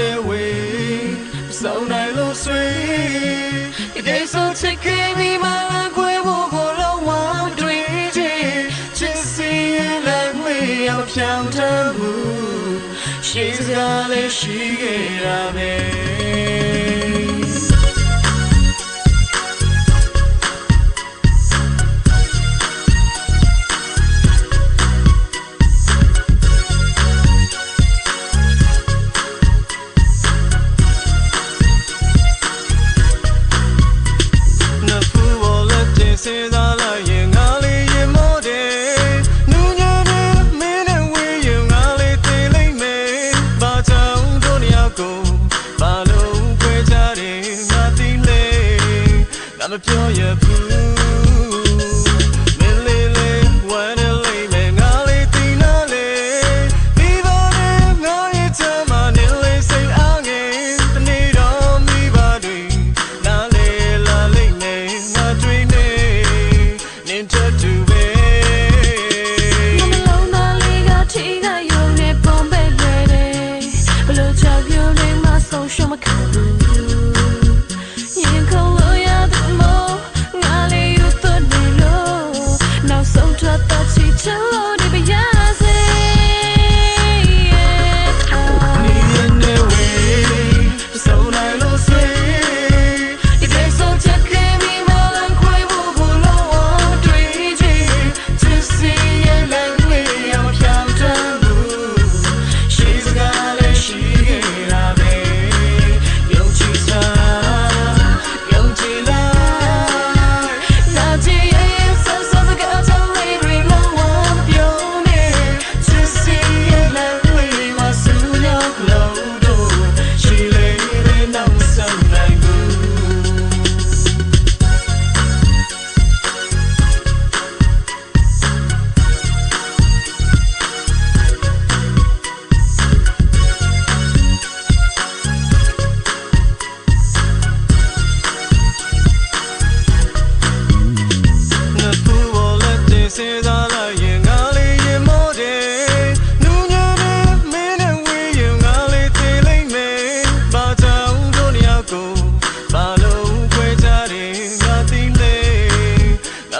နဲ့ဝေးစောင်းနိုင်လို့ဆွေးဒီဒေဆုံးချစ်ခင်မိမလာကွယ်ဖို့ကိုလုံးဝတွေ့ချင်ချစ်စီရင်လည်းမွေအောင်ဖြောင်းတတ်မှုရှိစရာလည်းရှိခဲ့ရမယ် မပြောရဘူး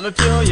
I'ma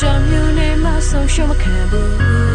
ကြောင့်မြူနေမှာဆုံးရှုံးမခံဘူး